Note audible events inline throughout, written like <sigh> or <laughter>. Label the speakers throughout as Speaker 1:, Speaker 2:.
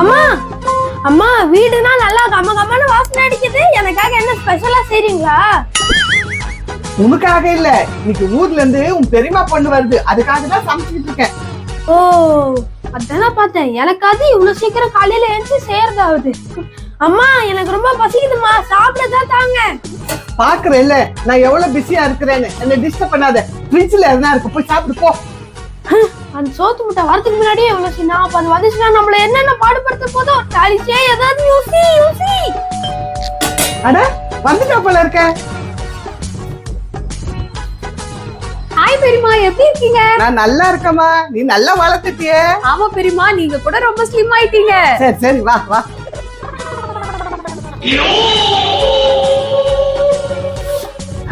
Speaker 1: அம்மா அம்மா வீடுனா நல்லா கம்ம கம்மன்னு வாசனை அடிக்குது. எனக்காக என்ன ஸ்பெஷலா செய்றீங்களா?
Speaker 2: உனக்காக இல்ல இன்னைக்கு ஊர்ல இருந்து உன் பெரியமா பொண்ணு வருது. அதுக்காக தான் சமைச்சிட்டு இருக்கேன்.
Speaker 1: ஓ அதான் பார்த்தேன். எனக்காவது இவ்வளவு சீக்கிரம் காலையில எழுந்து செய்யறதாவது அம்மா எனக்கு ரொம்ப பசிக்குதுமா சாப்பிடதான் தாங்க.
Speaker 2: பாக்குறேன் இல்ல நான் எவ்வளவு பிஸியா இருக்கிறேன்னு. என்ன டிஸ்டர்ப் பண்ணாத. ஃப்ரிட்ஜ்ல எதுனா இருக்கு போய் சாப்பிட்டு போ.
Speaker 1: அந்த சோத்து முட்டை வரதுக்கு முன்னாடியே எவ்வளவு சின்ன அப்ப அது வந்துச்சுன்னா நம்மள என்னென்ன பாடுபடுத்த போதோ தாலிச்சே ஏதாவது யோசி யோசி.
Speaker 2: அட வந்துட்டா போல இருக்க.
Speaker 3: ஹாய் பெரியமா எப்படி இருக்கீங்க?
Speaker 2: நான் நல்லா இருக்கேம்மா. நீ நல்லா வளர்த்துட்டியே.
Speaker 3: ஆமா பெரியமா நீங்க கூட ரொம்ப ஸ்லிம் ஆயிட்டீங்க.
Speaker 2: சரி சரி வா வா.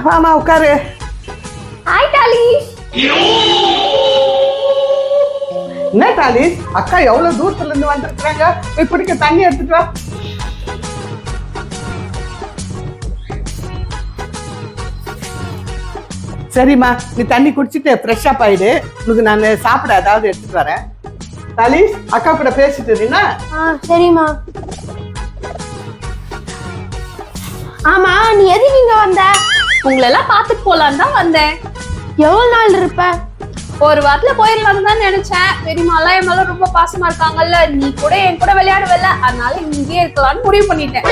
Speaker 2: வாமா உட்காரு.
Speaker 3: ஹாய் டாலி
Speaker 2: என்ன டாலிஸ் அக்கா எவ்வளவு தூரத்துல இருந்து வந்திருக்காங்க போய் தண்ணி எடுத்துட்டு வா. சரிம்மா நீ தண்ணி குடிச்சிட்டு ஃப்ரெஷ் அப் ஆயிடு. உனக்கு நான் சாப்பிட ஏதாவது எடுத்துட்டு வரேன். டாலிஸ் அக்கா கூட பேசிட்டு இருந்தீங்கன்னா
Speaker 1: ஆ சரிம்மா. ஆமா நீ எது நீங்க வந்த?
Speaker 3: உங்களை எல்லாம் பாத்துட்டு போலான்னு தான் வந்தேன்.
Speaker 1: எவ்வளவு நாள் இருப்ப?
Speaker 3: ஒரு வாரத்துல போயிடலாம்னு தான் நினைச்சேன். பெரியமா எல்லாம் என் மேல ரொம்ப பாசமா இருக்காங்கல்ல. நீ கூட என் கூட விளையாடுவல்ல. அதனால இங்கேயே இருக்கலாம்னு முடிவு பண்ணிட்டேன்.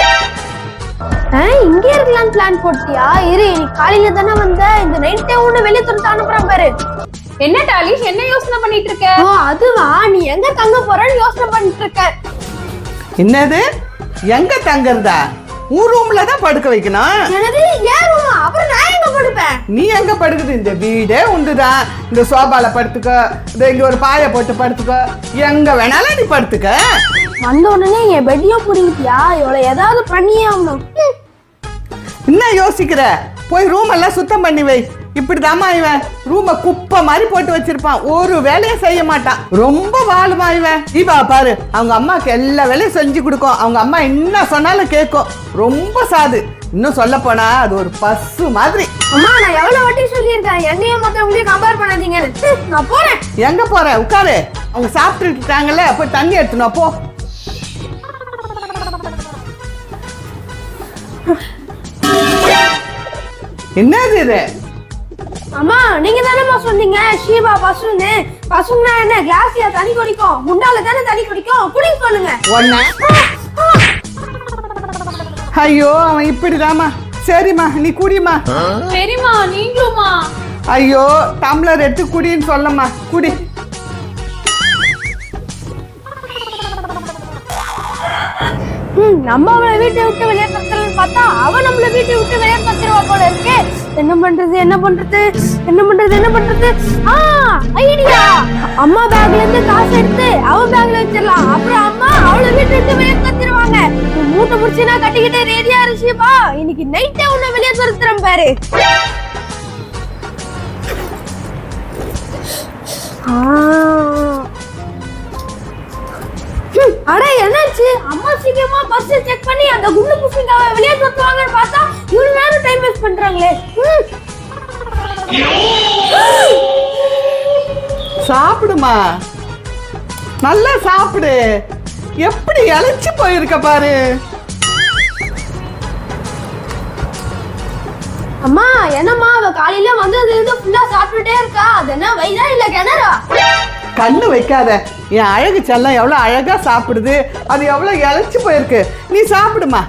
Speaker 1: இங்கே இருக்கலாம்னு பிளான் போட்டியா? இரு நீ காலையில தானே வந்த. இந்த நைட்டே ஒண்ணு வெளியே துரத்து அனுப்புறேன் பாரு.
Speaker 3: என்ன டாலிஷ் என்ன யோசனை பண்ணிட்டு இருக்க?
Speaker 1: ஓ அதுவா? நீ எங்க தங்க போறன்னு யோசனை பண்ணிட்டு இருக்க.
Speaker 2: என்னது? எங்க தங்குறதா? உன் ரூம்ல தான் படுக்க வைக்கணும்.
Speaker 1: எனது ஏன் ரூமா அப்புறம் நான் எங்க படுப்பேன்
Speaker 2: நீ எங்க படுக்குது? இந்த வீடே உண்டுதான் இந்த சோபால படுத்துக்க. இந்த இங்க ஒரு பாய போட்டு படுத்துக்க. எங்க வேணாலும் நீ படுத்துக்க.
Speaker 1: வந்த உடனே என் பெட்டையும் புடிக்கிட்டியா இவ்வளவு ஏதாவது பண்ணியே ஆகணும்.
Speaker 2: என்ன யோசிக்கிற? போய் ரூம் எல்லாம் சுத்தம் பண்ணி வை. இப்படிதாம்மா இவன். ரூம குப்பை மாதிரி போட்டு வச்சிருப்பான். ஒரு வேலையும் செய்ய மாட்டான். ரொம்ப வாழுமா இவன். தீபா பாரு அவங்க அம்மாக்கு எல்லா வேலையும் செஞ்சு கொடுக்கும். அவங்க அம்மா என்ன சொன்னாலும் கேட்கும். ரொம்ப சாது. இன்னும் சொல்ல போனா அது ஒரு பசு மாதிரி.
Speaker 1: அம்மா நான் எவ்வளவு வாட்டி சொல்லியிருக்கேன். என்னையும் மத்தவங்களையும் கம்பேர் பண்ணாதீங்கன்னு ம், நான் போறேன்.
Speaker 2: எங்க போற? உட்காரு. அவங்க சாப்பிட்டுட்டு இருக்காங்கல்ல போய் தண்ணி எடுத்துனோம் போ. என்னது இது?
Speaker 1: அம்மா நீங்க தானேம்மா சொன்னீங்க? ஷீபா பசுன்னு. பசுன்னா என்ன? கிளாஸ்ல தண்ணி குடிக்கும். முண்டால தானே தண்ணி குடிக்கும்? குடிக்க சொல்லுங்க.
Speaker 2: ஐயோ அவன் இப்படிதாம்மா. சரிம்மா நீ குடிம்மா.
Speaker 3: பெரியமா நீங்களுமா
Speaker 2: ஐயோ டம்ளர் எடுத்து குடின்னு சொல்லம்மா. குடி.
Speaker 1: ம், நம்ம அவளை வீட்டை விட்டு வெளியே தத்துறன்னு பார்த்தா அவன் நம்மள வீட்டை விட்டு வெளியே தத்துருவா போல இருக்கு. என்ன பண்றது என்ன பண்றது என்ன பண்றது என்ன பண்றது? ஆ ஐடியா. அம்மா பேக்ல இருந்து காசு எடுத்து அவ பேக்ல வச்சிடலாம். அப்புறம் அம்மா அவளை வீட்டு விட்டு வெளியே தத்துருவாங்க நீ மூட்டை முடிச்சுனா கட்டிக்கிட்டே ரெடியா இருந்துச்சுப்பா இன்னைக்கு நைட்டே உன்னை வெளியே துரத்துறேன் பாரு. ஆ. அட என்னாச்சு? அம்மா சீக்கிரமா பஸ் செக் பண்ணி அந்த குண்டு புசிங்காவை வெளியே துரத்துவாங்கன்னு பார்த்தா இவ்வளவு நேரம் டைம் வேஸ்ட் பண்றாங்களே. <gasps>
Speaker 2: சாப்பிடுமா? நல்லா சாப்பிடு. எப்படி இழைச்சு போயிருக்க பாரு.
Speaker 1: அம்மா என்னம்மா அவ காலையில வந்ததுல இருந்து ஃபுல்லா சாப்பிட்டுட்டே இருக்கா. அது என்ன வயிறா இல்ல கிணறா?
Speaker 2: கண்ணு வைக்காத. என் அழகு செல்லம் எவ்வளோ அழகா சாப்பிடுது அது எவ்வளோ இழைச்சு போயிருக்கு. நீ சாப்பிடுமா?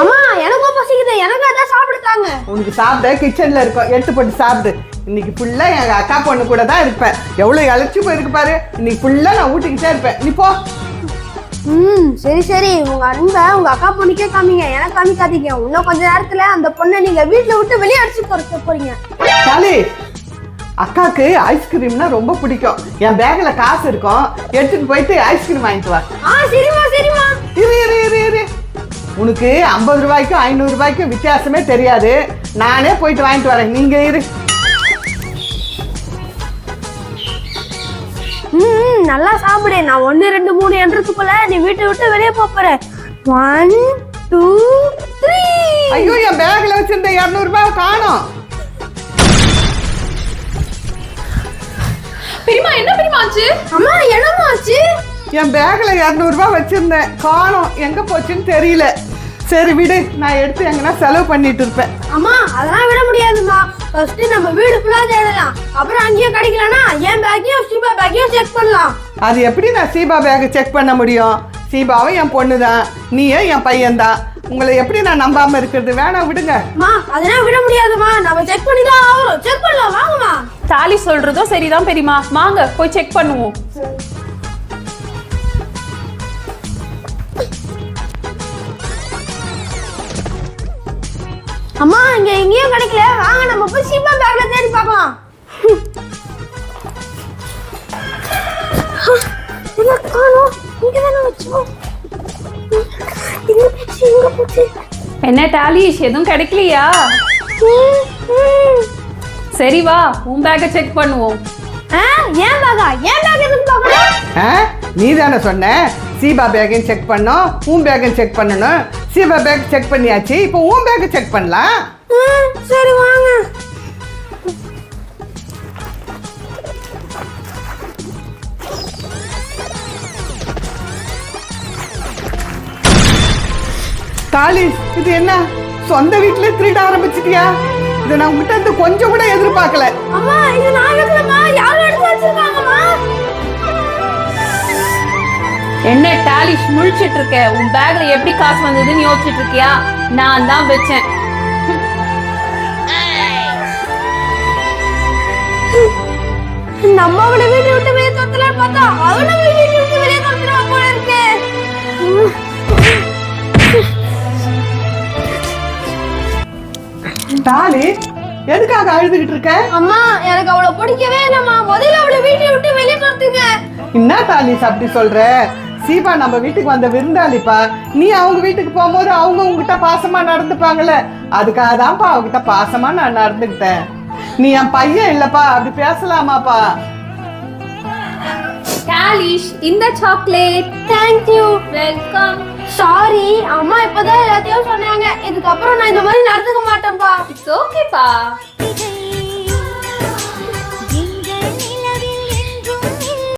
Speaker 1: அம்மா எனக்கும் பசிக்குது. எனக்கு அதான் சாப்பிடுத்தாங்க
Speaker 2: உனக்கு சாப்பிட கிச்சன்ல இருக்கும் எடுத்து போட்டு சாப்பிடு. இன்னைக்கு ஃபுல்லா எங்க அக்கா பொண்ணு கூட தான் இருப்பேன். எவ்வளவு இழைச்சு போயிருக்கு பாரு. இன்னைக்கு ஃபுல்லா நான் ஊட்டிக்கிட்டே இருப்பேன். நீ போ.
Speaker 1: ம் சரி சரி. உங்க அன்பை உங்க அக்கா பொண்ணுக்கே காமிங்க. எனக்கு காமிக்காதீங்க. இன்னும் கொஞ்ச நேரத்துல அந்த பொண்ணை நீங்க வீட்டுல விட்டு வெளியே அடிச்சு போற போறீங்க.
Speaker 2: சாலி அக்காக்கு ஐஸ்கிரீம்னா ரொம்ப பிடிக்கும். என் பேக்ல காசு இருக்கும். எடுத்துட்டு போயிட்டு ஐஸ்கிரீம் வாங்கிட்டு வா.
Speaker 1: ஆ சரிம்மா சரிம்மா.
Speaker 2: இரு இரு இரு இரு. உனக்கு ஐம்பது ரூபாய்க்கும் ஐநூறு ரூபாய்க்கும் வித்தியாசமே தெரியாது. நானே போயிட்டு வாங்கிட்டு வரேன். நீங்க இரு.
Speaker 1: ம் நல்லா சாப்பிடு. நான் ஒன்று ரெண்டு மூணு என்றதுக்குள்ள நீ வீட்டை விட்டு வெளியே போற. ஒன் டூ த்ரீ
Speaker 2: ஐயோ என் பேக்ல வச்சிருந்த இருநூறு ரூபாய் காணும்.
Speaker 3: பெரியமா என்ன பெரியமா ஆச்சு
Speaker 1: அம்மா என்னம்மா ஆச்சு
Speaker 2: என் பேக்ல இரநூறுபா வச்சிருந்தேன். காணோம். எங்க போச்சுன்னு தெரியல. சரி விடு. நான் எடுத்து எங்கன்னா செலவு பண்ணிட்டு இருப்பேன்.
Speaker 1: அம்மா அதெல்லாம் விட முடியாதும்மா. ஃபர்ஸ்ட் நம்ம வீடு ஃபுல்லா தேடலாம். அப்புறம் அங்கேயும் கிடைக்கலனா என் பேக்கையும் சீபா பேக்கையும் செக் பண்ணலாம்.
Speaker 2: அது எப்படி நான் சீபா பேக்கை செக் பண்ண முடியும்? சீபாவும் என் பொண்ணு தான் நீயும் என் பையன்தான். உங்களை எப்படி நான் நம்பாம இருக்கிறது? வேணாம் விடுங்க.
Speaker 1: அதெல்லாம் விட முடியாதும்மா. நம்ம செக் பண்ணி தான் ஆகணும். செக் பண்ணலாம். வாங்கம்மா.
Speaker 3: தாலி சொல்றதும் சரிதான் பெரியமா வாங்க போய் செக் பண்ணுவோம்.
Speaker 1: அம்மா இங்க எங்கேயும் கிடைக்கல. வாங்க நம்ம போய் சீபா பேக்ல தேடி பார்க்கலாம். என்ன காணோம்? இங்க தானே வச்சோம். எங்க போச்சு எங்க போச்சு.
Speaker 3: என்ன டாலிஷ் எதுவும் கிடைக்கலையா. சரி வா உன் பேக்கை செக் பண்ணுவோம்.
Speaker 1: ஆ, ஏன் பேகா ஏன் பேக் எதுக்கு பார்க்கணும்?
Speaker 2: ஆ நீ தானே சொன்ன. சீபா பேக்கையும் செக் பண்ணோம் உன் பேக்கையும் செக் பண்ணணும். சீபா பேக் செக் பண்ணியாச்சு இப்போ உன் பேக்கை செக் பண்ணலாம்.
Speaker 1: ம், சரி வாங்க.
Speaker 2: தாலி இது என்ன? சொந்த வீட்டுல திருட ஆரம்பிச்சிட்டியா? இதை நான் உங்ககிட்ட இருந்து கொஞ்சம் கூட எதிர்பார்க்கல.
Speaker 1: அம்மா இது நான் வைக்கலம்மா யாரும் எடுத்து வச்சிருக்காங்கம்மா.
Speaker 3: என்ன டாலிஷ் முழிச்சிட்டு இருக்க? உன் பேக்ல எப்படி காசு வந்ததுன்னு யோசிச்சுட்டு இருக்கியா? நான் தான் வச்சேன்.
Speaker 1: நம்ம அவளை வீட்டை விட்டு வெளியே துரத்தலாம்னு பார்த்தா அவன் வீட்டை விட்டு வெளியே துரத்துறா போல இருக்கு.
Speaker 2: எதுக்காக அழுதுகிட்டு இருக்க?
Speaker 1: அம்மா எனக்கு அவளை பிடிக்கவே இல்லம்மா. முதல்ல அவளை வீட்டை விட்டு வெளியே துரத்துங்க
Speaker 2: என்ன தாலிஸ் அப்படி சொல்ற? சீபா நம்ம வீட்டுக்கு வந்த விருந்தாளிப்பா நீ அவங்க வீட்டுக்கு போகும்போது அவங்க உங்ககிட்ட பாசமா நடந்துப்பாங்கல்ல? அதுக்காக தான்ப்பா அவகிட்ட பாசமா நான் நடந்துக்கிட்டேன். நீ என் பையன் இல்லப்பா அப்படி பேசலாமாப்பா?
Speaker 3: டாலிஷ் இந்த chocolate
Speaker 1: thank you
Speaker 3: welcome
Speaker 1: sorry அம்மா இப்பதான் எல்லாத்தையும் சொன்னாங்க. இதுக்கப்புறம் நான் இந்த மாதிரி நடந்துக்க மாட்டேன்ப்பா
Speaker 3: இட்ஸ் ஓகேப்பா